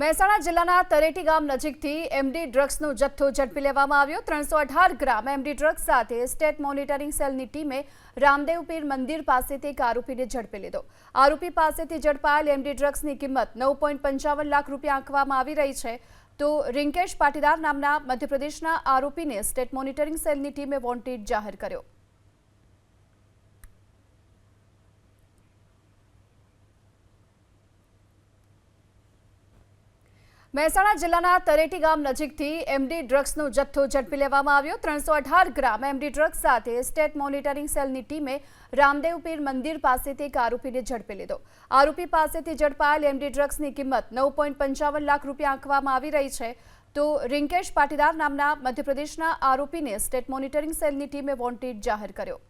મહેસાણા જિલ્લાના તરેટી ગામ નજીકથી એમડી ડ્રગ્સનો જથ્થો ઝડપી લેવામાં આવ્યો. ત્રણસો અઢાર ગ્રામ એમડી ડ્રગ્સ સાથે સ્ટેટ મોનિટરિંગ સેલની ટીમે રામદેવપીર મંદિર પાસેથી એક આરોપીને ઝડપી લીધો. આરોપી પાસેથી ઝડપાયેલ એમડી ડ્રગ્સની કિંમત નવ પોઈન્ટ પંચાવન લાખ રૂપિયા આંકવામાં આવી રહી છે. તો રિંકેશ પાટીદાર નામના મધ્યપ્રદેશના આરોપીને સ્ટેટ મોનિટરિંગ સેલની ટીમે વોન્ટેડ જાહેર કર્યો. મહેસાણા જિલ્લાના તરેટી ગામ નજીકથી એમડી ડ્રગ્સનો જથ્થો ઝડપી લેવામાં આવ્યો. ત્રણસો ગ્રામ એમડી ડ્રગ્સ સાથે સ્ટેટ મોનિટરિંગ સેલની ટીમે રામદેવ પીર મંદિર પાસેથી એક આરોપીને ઝડપી લીધો. આરોપી પાસેથી ઝડપાયેલ એમડી ડ્રગ્સની કિંમત નવ લાખ રૂપિયા આંકવામાં આવી રહી છે. તો રિંકેશ પાટીદાર નામના મધ્યપ્રદેશના આરોપીને સ્ટેટ મોનિટરિંગ સેલની ટીમે વોન્ટેડ જાહેર કર્યો.